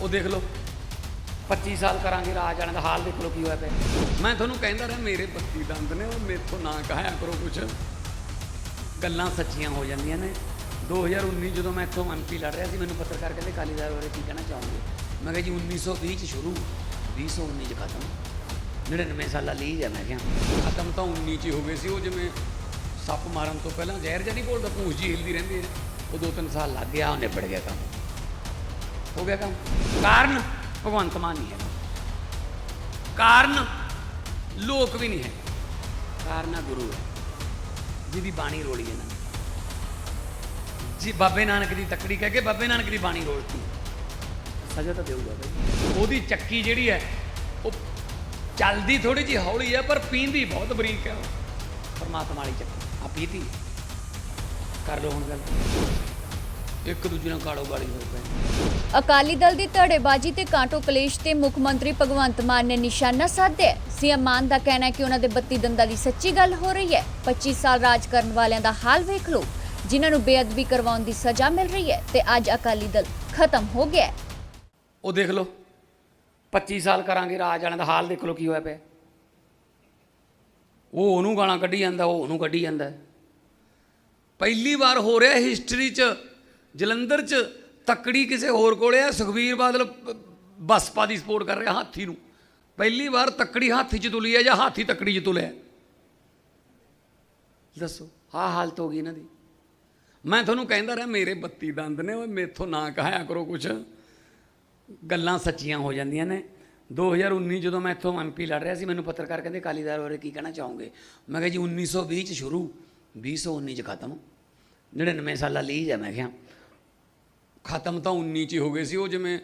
ਉਹ ਦੇਖ ਲਓ 25 ਸਾਲ ਕਰਾਂਗੇ ਰਾਜ ਵਾਲਿਆਂ ਦਾ ਹਾਲ ਦੇਖ ਲਓ ਕੀ ਹੋਇਆ ਪਿਆ। ਮੈਂ ਤੁਹਾਨੂੰ ਕਹਿੰਦਾ ਰਿਹਾ, ਮੇਰੇ ਬੱਤੀ ਦੰਦ ਨੇ, ਉਹ ਮੇਥੋਂ ਨਾ ਕਹਾਇਆ ਕਰੋ ਕੁਛ। ਗੱਲਾਂ ਸੱਚੀਆਂ ਹੋ ਜਾਂਦੀਆਂ ਨੇ। 2019 ਜਦੋਂ ਮੈਂ ਇੱਥੋਂ ਐਮਪੀ ਲੜ ਰਿਹਾ ਸੀ, ਮੈਨੂੰ ਪੱਤਰਕਾਰ ਕਹਿੰਦੇ ਕਾਲੀਦਾਰ ਬਾਰੇ ਕੀ ਕਹਿਣਾ ਚਾਹੋਗੇ? ਮੈਂ ਕਿਹਾ ਜੀ 1920 ਚ ਸ਼ੁਰੂ 2019 ਚ ਖਤਮ। 99 ਸਾਲਾਂ ਲਈ ਹੈ ਮੈਂ ਕਿਹਾ। ਖਤਮ ਤਾਂ 19 ਚ ਹੀ ਹੋ ਗਏ ਸੀ, ਉਹ ਜਿਵੇਂ ਸੱਪ ਮਾਰਨ ਤੋਂ ਪਹਿਲਾਂ ਜ਼ਹਿਰ ਜਿਹਾ ਨਹੀਂ ਬੋਲਦਾ, ਪੂੰਛ ਜੀ ਹਿਲਦੀ ਰਹਿੰਦੀ ਹੈ। ਉਹ ਦੋ ਤਿੰਨ ਸਾਲ ਲੱਗ ਗਿਆ ਉਹਨੇ ਨਿਬੜ ਗਿਆ ਕੰਮ। ਹੋ ਗਿਆ ਕੰਮ। ਕਾਰਨ ਭਗਵੰਤ ਮਾਨ ਨਹੀਂ ਹੈ। ਕਾਰਨ ਲੋਕ ਵੀ ਨਹੀਂ ਹੈ। ਕਾਰਨ ਆ ਗੁਰੂ ਹੈ, ਜਿਹਦੀ ਬਾਣੀ ਰੋਲੀ ਇਹਨਾਂ ਨੇ ਜੀ, ਬਾਬੇ ਨਾਨਕ ਦੀ ਤਕੜੀ ਕਹਿ ਕੇ ਬਾਬੇ ਨਾਨਕ ਦੀ ਬਾਣੀ ਰੋਲਤੀ। ਸਜ਼ਾ ਤਾਂ ਦੇਊਗਾ ਬਈ। ਉਹਦੀ ਚੱਕੀ ਜਿਹੜੀ ਹੈ, ਉਹ ਚੱਲਦੀ ਥੋੜੀ ਜਿਹੀ ਹੌਲੀ ਹੈ, ਪਰ ਪੀਂਦੀ ਬਹੁਤ ਬਰੀਕ ਹੈ। ਉਹ ਪਰਮਾਤਮਾ ਵਾਲੀ ਚੱਕੀ ਆ ਪੀਤੀ ਕਰ ਲਓ ਹੁਣ ਗੱਲ। ਇੱਕ ਦੂਜੇ ਨਾਲ ਕਾੜੋ ਗਾਲੀ ਹੋਏ ਪਏ। ਅਕਾਲੀ ਦਲ ਦੀ ਧੜੇਬਾਜ਼ੀ ਤੇ ਕਾਂਟੋ ਕਲੇਸ਼ ਤੇ ਮੁੱਖ ਮੰਤਰੀ ਭਗਵੰਤ ਮਾਨ ਨੇ ਨਿਸ਼ਾਨਾ ਸਾਧਿਆ। ਸੀਐਮ ਮਾਨ ਦਾ ਕਹਿਣਾ ਹੈ ਕਿ ਉਹਨਾਂ ਦੇ 32 ਦੰਦਾਂ ਦੀ ਸੱਚੀ ਗੱਲ ਹੋ ਰਹੀ ਹੈ। 25 ਸਾਲ ਰਾਜ ਕਰਨ ਵਾਲਿਆਂ ਦਾ ਹਾਲ ਵੇਖ ਲਓ। ਜਿਨ੍ਹਾਂ ਨੂੰ ਬੇਅਦਬੀ ਕਰਵਾਉਣ ਦੀ ਸਜ਼ਾ ਮਿਲ ਰਹੀ ਹੈ ਤੇ ਅੱਜ ਅਕਾਲੀ ਦਲ ਖਤਮ ਹੋ ਗਿਆ ਹੈ। ਉਹ ਦੇਖ ਲਓ। 25 ਸਾਲ ਕਰਾਂਗੇ ਰਾਜ ਵਾਲਿਆਂ ਦਾ ਹਾਲ ਦੇਖ ਲਓ ਕੀ ਹੋਇਆ ਪਿਆ। ਉਹ ਉਹਨੂੰ ਗਾਲਾਂ ਕੱਢੀ ਜਾਂਦਾ ਉਹ ਉਹਨੂੰ ਕੱਢੀ ਜਾਂਦਾ। ਪਹਿਲੀ ਵਾਰ ਹੋ ਰਿਹਾ ਹਿਸਟਰੀ 'ਚ ਜਲੰਧਰ 'ਚ ਤੱਕੜੀ ਕਿਸੇ ਹੋਰ ਕੋਲੇ ਆ, ਸੁਖਬੀਰ ਬਾਦਲ ਬਸਪਾ ਦੀ ਸਪੋਰਟ ਕਰ ਰਿਹਾ ਹਾਥੀ ਨੂੰ। ਪਹਿਲੀ ਵਾਰ ਤੱਕੜੀ ਹਾਥੀ 'ਚ ਤੁਲੀ ਹੈ ਜਾਂ ਹਾਥੀ ਤੱਕੜੀ 'ਚ ਤੁਲਿਆ? ਦੱਸੋ ਹਾਂ ਹਾਲਤ ਹੋ ਗਈ ਇਹਨਾਂ ਦੀ। ਮੈਂ ਤੁਹਾਨੂੰ ਕਹਿੰਦਾ ਰਿਹਾ, ਮੇਰੇ 32 ਦੰਦ ਨੇ, ਓਏ ਮੇਥੋਂ ਨਾ ਕਹਾਇਆ ਕਰੋ ਕੁਛ। ਗੱਲਾਂ ਸੱਚੀਆਂ ਹੋ ਜਾਂਦੀਆਂ ਨੇ। 2019 ਜਦੋਂ ਮੈਂ ਇੱਥੋਂ ਐਮਪੀ ਲੜ ਰਿਹਾ ਸੀ, ਮੈਨੂੰ ਪੱਤਰਕਾਰ ਕਹਿੰਦੇ ਕਾਲੀਦਾਰ ਬਾਰੇ ਕੀ ਕਹਿਣਾ ਚਾਹੋਗੇ? ਮੈਂ ਕਿਹਾ, ਜੀ 1920 ਚ ਸ਼ੁਰੂ 2019 ਚ ਖਤਮ। 99 ਸਾਲਾ ਲੀਜ ਹੈ, ਮੈਂ ਕਿਹਾ। ਖਤਮ ਤਾਂ 19 ਚ ਹੀ ਹੋ ਗਏ ਸੀ, ਉਹ ਜਿਵੇਂ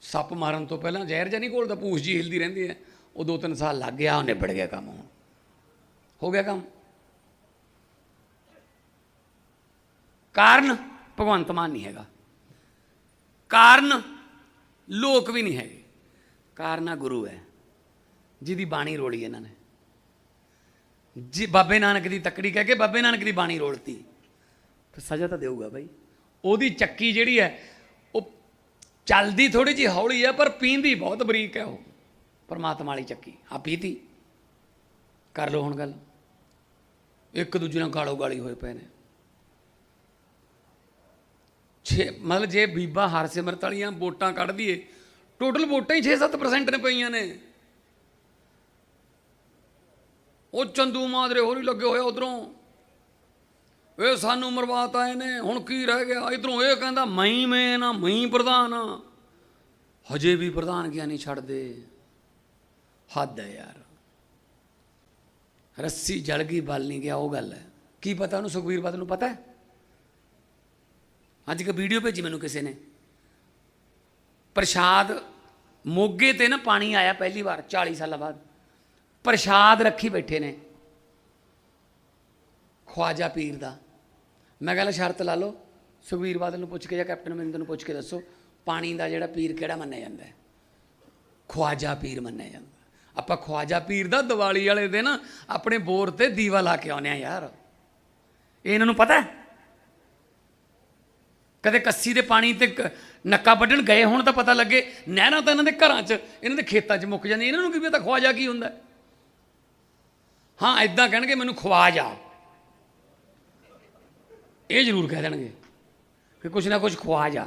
ਸੱਪ ਮਾਰਨ ਤੋਂ ਪਹਿਲਾਂ ਜ਼ਹਿਰ ਜਿਹਾ ਨਹੀਂ ਘੋਲਦਾ ਪੂਛ ਜੀ ਹਿਲਦੀ ਰਹਿੰਦੀ ਹੈ। ਉਹ ਦੋ ਤਿੰਨ ਸਾਲ ਲੱਗ ਗਿਆ, ਉਹ ਨਿਬੜ ਗਿਆ ਕੰਮ ਹੁਣ। ਹੋ ਗਿਆ ਕੰਮ। ਕਾਰਨ ਭਗਵੰਤ ਮਾਨ ਨਹੀਂ ਹੈਗਾ। ਕਾਰਨ ਲੋਕ ਵੀ ਨਹੀਂ ਹੈਗੇ। ਕਾਰਨ ਆ ਗੁਰੂ ਹੈ। ਜਿਹਦੀ ਬਾਣੀ ਰੋਲੀ ਇਹਨਾਂ ਨੇ। ਜੀ, ਬਾਬੇ ਨਾਨਕ ਦੀ ਤਕੜੀ ਕਹਿ ਕੇ ਬਾਬੇ ਨਾਨਕ ਦੀ ਬਾਣੀ ਰੋਲਤੀ। ਤੇ ਸਜ਼ਾ ਤਾਂ ਦੇਊਗਾ ਬਾਈ। ਉਹਦੀ ਚੱਕੀ ਜਿਹੜੀ ਹੈ, ਉਹ ਚੱਲਦੀ ਥੋੜੀ ਜਿਹੀ ਹੌਲੀ ਹੈ, ਪਰ ਪੀਂਦੀ ਬਹੁਤ ਬਰੀਕ ਹੈ ਉਹ। ਪਰਮਾਤਮਾ ਵਾਲੀ ਚੱਕੀ ਆ ਪੀਤੀ। ਕਰ ਲਓ ਹੁਣ ਗੱਲ। ਇੱਕ ਦੂਜੇ ਨਾਲ ਗਾਲੋ ਗਾਲੀ ਹੋਏ ਪਏ ਨੇ। ਛੇ, ਮਤਲਬ ਜੇ ਬੀਬਾ ਹਰਸਿਮਰਤ ਵਾਲੀਆਂ ਵੋਟਾਂ ਕੱਢ ਦਈਏ, ਟੋਟਲ ਵੋਟਾਂ ਹੀ 6-7% ਨੇ ਪਈਆਂ ਨੇ। ਉਹ ਚੰਦੂ ਮਾਦਰੇ ਹੋਰ ਹੀ ਲੱਗੇ ਹੋਏ ਉਧਰੋਂ। ਇਹ ਸਾਨੂੰ ਮਰਵਾਤ ਆਏ ਨੇ ਹੁਣ ਕੀ ਰਹਿ ਗਿਆ? ਇਧਰੋਂ ਇਹ ਕਹਿੰਦਾ ਮੈਂ ਮੈਂ ਨਾ ਮੈਂ ਪ੍ਰਧਾਨ ਆ। ਹਜੇ ਵੀ ਪ੍ਰਧਾਨ ਗਿਆ ਨਹੀਂ ਛੱਡਦੇ। ਹੱਦ ਹੈ ਯਾਰ। ਰੱਸੀ ਜਲ ਗਈ, ਬਲ ਨਹੀਂ ਗਿਆ, ਉਹ ਗੱਲ ਹੈ। ਕੀ ਪਤਾ ਉਹਨੂੰ ਸੁਖਬੀਰ ਬਾਦਲ ਨੂੰ ਪਤਾ ਹੈ? ਅੱਜ ਇੱਕ ਵੀਡੀਓ ਭੇਜੀ ਮੈਨੂੰ ਕਿਸੇ ਨੇ। ਪ੍ਰਸ਼ਾਦ ਮੋਗੇ ਤੇ ਨਾ ਪਾਣੀ ਆਇਆ ਪਹਿਲੀ ਵਾਰ 40 ਸਾਲਾਂ ਬਾਅਦ। ਪ੍ਰਸ਼ਾਦ ਰੱਖੀ ਬੈਠੇ ਨੇ। ਖਵਾਜਾ ਪੀਰ ਦਾ। ਮੈਂ ਕਹਿੰਦਾ ਸ਼ਰਤ ਲਾ ਲਓ ਸੁਖਵੀਰ ਬਾਦਲ ਨੂੰ ਪੁੱਛ ਕੇ ਜਾਂ ਕੈਪਟਨ ਅਮਰਿੰਦਰ ਨੂੰ ਪੁੱਛ ਕੇ ਦੱਸੋ, ਪਾਣੀ ਦਾ ਜਿਹੜਾ ਪੀਰ ਕਿਹੜਾ ਮੰਨਿਆ ਜਾਂਦਾ ਹੈ? ਖਵਾਜਾ ਪੀਰ ਮੰਨਿਆ ਜਾਂਦਾ ਆਪਾਂ ਖਵਾਜਾ ਪੀਰ ਦਾ ਦੀਵਾਲੀ ਵਾਲੇ ਦਿਨ ਆਪਣੇ ਬੋਰ ਤੇ ਦੀਵਾ ਲਾ ਕੇ ਆਉਂਦੇ ਆ ਯਾਰ। ਇਹਨਾਂ ਨੂੰ ਪਤਾ ਕਦੇ ਕੱਸੀ ਦੇ ਪਾਣੀ ਤੇ ਕ- ਨੱਕਾ ਵੱਢਣ ਗਏ ਹੁਣ ਤਾਂ ਪਤਾ ਲੱਗੇ, ਨਹਿਰਾਂ ਤਾਂ ਇਹਨਾਂ ਦੇ ਘਰਾਂ 'ਚ, ਇਹਨਾਂ ਦੇ ਖੇਤਾਂ 'ਚ ਮੁੱਕ ਜਾਂਦੀਆਂ, ਇਹਨਾਂ ਨੂੰ ਕੀ ਪਤਾ ਖਵਾਜਾ ਕੀ ਹੁੰਦਾ ਹਾਂ? ਐਦਾਂ ਕਹਿਣਗੇ ਮੈਨੂੰ ਖਵਾ ਇਹ ਜ਼ਰੂਰ ਕਹਿ ਦੇਣਗੇ ਕਿ ਕੁਛ ਨਾ ਕੁਛ ਖਵਾ ਜਾ।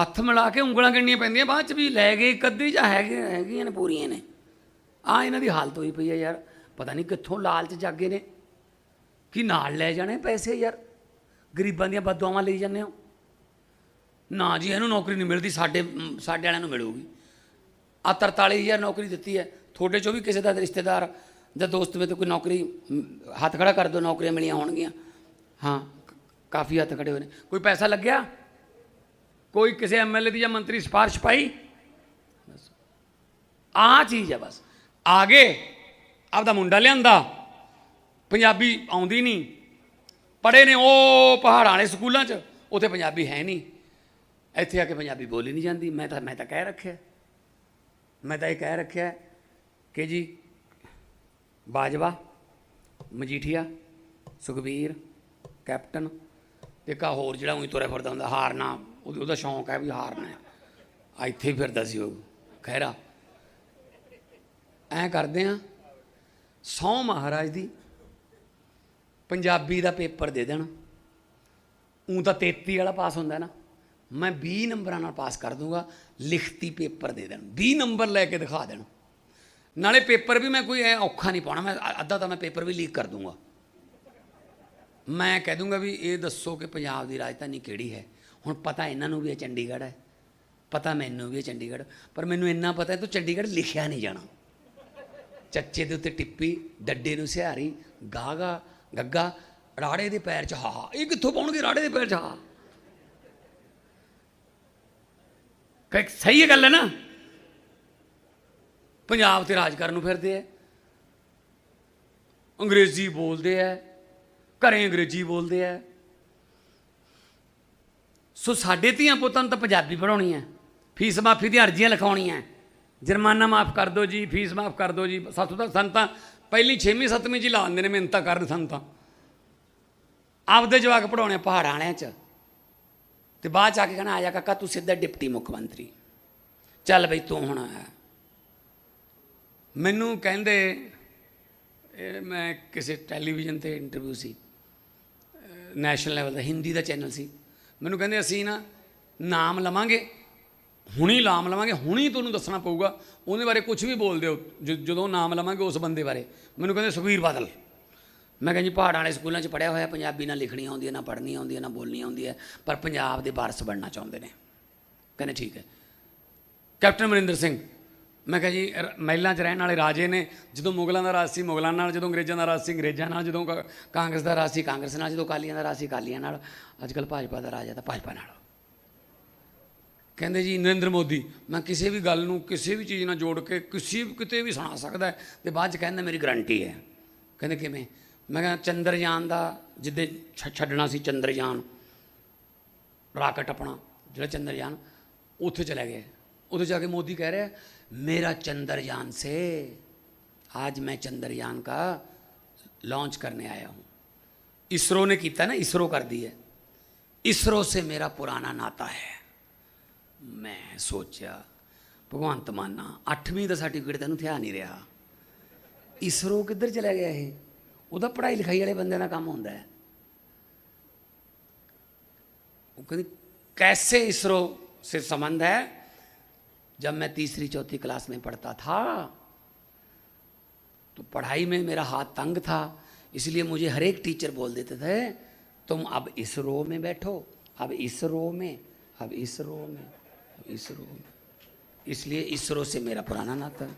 ਹੱਥ ਮਿਲਾ ਕੇ ਉਂਗਲਾਂ ਗਿਣਨੀਆਂ ਪੈਂਦੀਆਂ, ਬਾਅਦ ਚ ਵੀ ਲੈ ਗਏ ਕੱਦੀ ਜਾਂ ਹੈਗੇ ਹੈਗੀਆਂ ਨੇ, ਪੂਰੀਆਂ ਨੇ। ਆ ਇਹਨਾਂ ਦੀ ਹਾਲਤ ਹੋਈ ਪਈ ਹੈ ਯਾਰ। ਪਤਾ ਨਹੀਂ ਕਿੱਥੋਂ ਲਾਲਚ ਜਾਗੇ ਨੇ। ਕਿ ਨਾਲ ਲੈ ਜਾਣੇ ਪੈਸੇ ਯਾਰ। ਗਰੀਬਾਂ ਦੀਆਂ ਬਦਦੁਆਵਾਂ ਲਈ ਜਾਂਦੇ ਹੋ। ਨਾ ਜੀ, ਇਹਨੂੰ ਨੌਕਰੀ ਨਹੀਂ ਮਿਲਦੀ, ਸਾਡੇ ਸਾਡੇ ਵਾਲਿਆਂ ਨੂੰ ਮਿਲੂਗੀ। ਆ 43000 ਨੌਕਰੀ ਦਿੱਤੀ ਹੈ। ਤੁਹਾਡੇ ਚੋਂ ਵੀ ਕਿਸੇ ਦਾ ਰਿਸ਼ਤੇਦਾਰ ਜਾਂ ਦੋਸਤ ਵਿੱਚ ਕੋਈ ਨੌਕਰੀ, ਹੱਥ ਖੜਾ ਕਰ ਦਿਓ ਨੌਕਰੀਆਂ ਮਿਲੀਆਂ ਹੋਣਗੀਆਂ। ਹਾਂ, ਕਾਫੀ ਹੱਥ ਖੜੇ ਹੋਏ ਨੇ। ਕੋਈ ਪੈਸਾ ਲੱਗਿਆ? ਕੋਈ ਕਿਸੇ ਐਮਐਲਏ ਦੀ ਜਾਂ ਮੰਤਰੀ ਸਿਫਾਰਿਸ਼ ਪਾਈ? ਬਸ। ਆ ਚੀਜ਼ ਹੈ ਬਸ। ਆਗੇ ਆਪਦਾ ਮੁੰਡਾ ਲਿਆਂਦਾ। ਪੰਜਾਬੀ ਆਉਂਦੀ ਨਹੀਂ। ਪੜੇ ਨੇ ਉਹ ਪਹਾੜਾਂ ਵਾਲੇ ਸਕੂਲਾਂ 'ਚ। ਉੱਥੇ ਪੰਜਾਬੀ ਹੈ ਨਹੀਂ। ਇੱਥੇ ਆ ਕੇ ਪੰਜਾਬੀ ਬੋਲੀ ਨਹੀਂ ਜਾਂਦੀ। ਮੈਂ ਤਾਂ ਮੈਂ ਤਾਂ ਕਹਿ ਰੱਖਿਆ। ਮੈਂ ਤਾਂ ਇਹ ਕਹਿ ਰੱਖਿਆ ਕਿ ਜੀ ਬਾਜਵਾ, ਮਜੀਠੀਆ, ਸੁਖਬੀਰ, ਕੈਪਟਨ ਤੇ ਕਾ ਹੋਰ ਜਿਹੜਾ ਉਹੀ ਤੁਰਿਆ ਫਿਰਦਾ ਹੁੰਦਾ, ਹਾਰਨਾ, ਉਹਦਾ ਸ਼ੌਂਕ ਹੈ ਵੀ ਹਾਰਨਾ ਆ ਇੱਥੇ ਹੀ ਫਿਰਦਾ ਸੀ ਉਹ ਖੈਰਾ ਐਂ ਕਰਦੇ ਆ ਸੌ ਮਹਾਰਾਜ ਦੀ ਪੰਜਾਬੀ ਦਾ ਪੇਪਰ ਦੇ ਦੇਣ। ਉਂ ਤਾਂ 33 ਵਾਲਾ ਪਾਸ ਹੁੰਦਾ ਨਾ, ਮੈਂ 20 ਨੰਬਰਾਂ ਨਾਲ ਪਾਸ ਕਰ ਦੂੰਗਾ, ਲਿਖਤੀ ਪੇਪਰ ਦੇ ਦੇਣ। 20 ਨੰਬਰ ਲੈ ਕੇ ਦਿਖਾ ਦੇਣ। ਨਾਲੇ ਪੇਪਰ ਵੀ ਮੈਂ ਕੋਈ ਐ ਔਖਾ ਨਹੀਂ ਪਾਉਣਾ, ਮੈਂ ਅੱਧਾ ਤਾਂ ਮੈਂ ਪੇਪਰ ਵੀ ਲੀਕ ਕਰ ਦੂੰਗਾ। ਮੈਂ ਕਹਿ ਦੂੰਗਾ ਵੀ ਇਹ ਦੱਸੋ ਕਿ ਪੰਜਾਬ ਦੀ ਰਾਜਧਾਨੀ ਕਿਹੜੀ ਹੈ? ਹੁਣ ਪਤਾ ਇਹਨਾਂ ਨੂੰ ਵੀ ਇਹ ਚੰਡੀਗੜ੍ਹ ਹੈ। ਪਤਾ ਮੈਨੂੰ ਵੀ ਇਹ ਚੰਡੀਗੜ੍ਹ, ਪਰ ਮੈਨੂੰ ਇੰਨਾ ਪਤਾ ਹੈ ਤੂੰ ਚੰਡੀਗੜ੍ਹ ਲਿਖਿਆ ਨਹੀਂ ਜਾਣਾ। ਚੱਚੇ ਦੇ ਉੱਤੇ ਟਿੱਪੀ, ਡੱਡੇ ਨੂੰ ਸਿਹਾਰੀ, ਗਾਗਾ, ਗੱਗਾ, ਰਾੜੇ ਦੇ ਪੈਰ 'ਚ ਹਾ ਇਹ ਕਿੱਥੋਂ ਪਾਉਣਗੇ ਰਾੜੇ ਦੇ ਪੈਰ 'ਚ ਹਾ ਕਿ ਸਹੀ ਹੈ ਗੱਲ ਹੈ ਨਾ? ਪੰਜਾਬ ਤੇ ਰਾਜ ਕਰਨ ਨੂੰ ਫਿਰਦੇ ਐ। ਅੰਗਰੇਜ਼ੀ ਬੋਲਦੇ ਐ, ਘਰੇ ਅੰਗਰੇਜ਼ੀ ਬੋਲਦੇ ਐ। ਸੋ ਸਾਡੇ ਧੀਆਂ ਪੁੱਤਾਂ ਨੂੰ ਤਾਂ ਪੰਜਾਬੀ ਪੜਾਉਣੀ ਐ, ਫੀਸ ਮਾਫੀ ਦੀਆਂ ਅਰਜ਼ੀਆਂ ਲਿਖਾਉਣੀਆਂ ਜੁਰਮਾਨਾ ਮਾਫ ਕਰ ਦਿਓ ਜੀ, ਫੀਸ ਮਾਫ ਕਰ ਦਿਓ ਜੀ। ਸਾਥੋਂ ਤਾਂ ਸਾਨੂੰ ਪਹਿਲੀ 6ਵੀਂ 7ਵੀਂ ਚ ਹੀ ਲਾ ਦਿੰਦੇ ਨੇ ਮਿਹਨਤਾਂ ਕਰਨ ਸੰਤਾਂ। ਆਪਦੇ ਜਵਾਕ ਪੜਾਉਣੇ ਪਹਾੜਾਂ ਵਾਲਿਆਂ ਚ। ਤੇ ਬਾਅਦ ਚ ਆ ਕੇ ਕਹਿਣਾ, ਆ ਜਾ ਕਾਕਾ, ਤੂੰ ਸਿੱਧਾ ਡਿਪਟੀ ਮੁੱਖ ਮੰਤਰੀ। ਚੱਲ ਬਈ ਤੂੰ ਹੁਣ ਆਇਆ ਮੈਨੂੰ ਕਹਿੰਦੇ, ਇਹ ਮੈਂ ਕਿਸੇ ਟੈਲੀਵਿਜ਼ਨ ਤੇ ਇੰਟਰਵਿਊ ਸੀ ਨੈਸ਼ਨਲ ਲੈਵਲ ਦਾ, ਹਿੰਦੀ ਦਾ ਚੈਨਲ ਸੀ। ਮੈਨੂੰ ਕਹਿੰਦੇ, ਅਸੀਂ ਨਾ ਨਾਮ ਲਵਾਂਗੇ, ਹੁਣੀ ਨਾਮ ਲਵਾਂਗੇ, ਹੁਣੀ ਤੁਹਾਨੂੰ ਦੱਸਣਾ ਪਊਗਾ, ਉਹਦੇ ਬਾਰੇ ਕੁਝ ਵੀ ਬੋਲ ਦਿਓ ਜਦੋਂ ਨਾਮ ਲਵਾਂਗੇ ਉਸ ਬੰਦੇ ਬਾਰੇ। ਮੈਨੂੰ ਕਹਿੰਦੇ, ਸੁਖਬੀਰ ਬਾਦਲ। ਮੈਂ ਕਿਹਾ ਜੀ, ਪਹਾੜਾਂ ਵਾਲੇ ਸਕੂਲਾਂ 'ਚ ਪੜਿਆ ਹੋਇਆ, ਪੰਜਾਬੀ ਨਾ ਲਿਖਣੀ ਆਉਂਦੀ ਹੈ ਨਾ ਪੜ੍ਹਨੀ ਆਉਂਦੀ ਹੈ ਨਾ ਬੋਲਣੀ ਆਉਂਦੀ ਹੈ ਪਰ ਪੰਜਾਬ ਦੇ ਵਾਰਸ ਬਣਨਾ ਚਾਹੁੰਦੇ ਨੇ। ਕਹਿੰਦੇ, ਠੀਕ ਹੈ। ਕੈਪਟਨ ਅਮਰਿੰਦਰ ਸਿੰਘ ਮੈਂ ਕਿਹਾ ਜੀ, ਰ- ਮਹਿਲਾਂ 'ਚ ਰਹਿਣ ਵਾਲੇ ਰਾਜੇ ਨੇ, ਜਦੋਂ ਮੁਗਲਾਂ ਦਾ ਰਾਜ ਸੀ, ਮੁਗਲਾਂ ਨਾਲ ਜਦੋਂ ਅੰਗਰੇਜ਼ਾਂ ਦਾ ਰਾਜ ਸੀ, ਅੰਗਰੇਜ਼ਾਂ ਨਾਲ ਜਦੋਂ ਕਾ- ਕਾਂਗਰਸ ਦਾ ਰਾਜ ਸੀ, ਕਾਂਗਰਸ ਨਾਲ ਜਦੋਂ ਅਕਾਲੀਆਂ ਦਾ ਰਾਜ ਸੀ, ਅਕਾਲੀਆਂ ਨਾਲ ਅੱਜ ਕੱਲ੍ਹ ਭਾਜਪਾ ਦਾ ਰਾਜ ਹੈ ਤਾਂ ਭਾਜਪਾ ਨਾਲ। ਕਹਿੰਦੇ ਜੀ, ਨਰਿੰਦਰ ਮੋਦੀ, ਮੈਂ ਕਿਸੇ ਵੀ ਗੱਲ ਨੂੰ ਕਿਸੇ ਵੀ ਚੀਜ਼ ਨਾਲ ਜੋੜ ਕੇ ਕਿਸੇ ਵੀ ਕਿਤੇ ਵੀ ਸੁਣਾ ਸਕਦਾ ਹੈ, ਤੇ ਬਾਅਦ ਚ ਕਹਿੰਦਾ ਮੇਰੀ ਗਰੰਟੀ ਹੈ। ਕਹਿੰਦੇ ਕਿਵੇਂ? ਮੈਂ ਕਿਹਾ ਚੰਦਰਯਾਨ ਦਾ ਜਿੱਦੇ ਛ- ਛੱਡਣਾ ਸੀ ਚੰਦਰਯਾਨ ਰਾਕਟ ਆਪਣਾ, ਜਿਹੜਾ ਚੰਦਰਯਾਨ, ਉੱਥੇ ਚਲੇ ਗਏ ਉੱਥੇ ਜਾ ਕੇ ਮੋਦੀ ਕਹਿ ਰਿਹਾ ਮੇਰਾ चंद्रयान से आज मैं चंद्रयान का लॉन्च करने आया हूँ इसरो ने किया ना इसरो कर दी है इसरो से मेरा पुराना नाता है ਮੈਂ ਸੋਚਿਆ ਭਗਵੰਤ ਮਾਨਾ 8ਵੀਂ ਦਾ ਸਰਟੀਫਿਕੇਟ ਤੈਨੂੰ ਥਿਆ ਨਹੀਂ ਰਿਹਾ ਇਸਰੋ ਕਿੱਧਰ ਚਲਾ ਗਿਆ ਇਹ ਉਹਦਾ ਪੜ੍ਹਾਈ ਲਿਖਾਈ ਵਾਲੇ ਬੰਦਿਆਂ ਦਾ ਕੰਮ ਹੁੰਦਾ ਹੈ वो कहती कैसे इसरो से संबंध है जब मैं तीसरी चौथी क्लास में पढ़ता था तो पढ़ाई में मेरा हाथ तंग था, इसलिए मुझे हर एक टीचर बोल देते थे, तुम अब इस रो में बैठो, अब इस रो में, अब इस रो में, अब इस रो में। इसलिए इसरो से मेरा पुराना नाता। है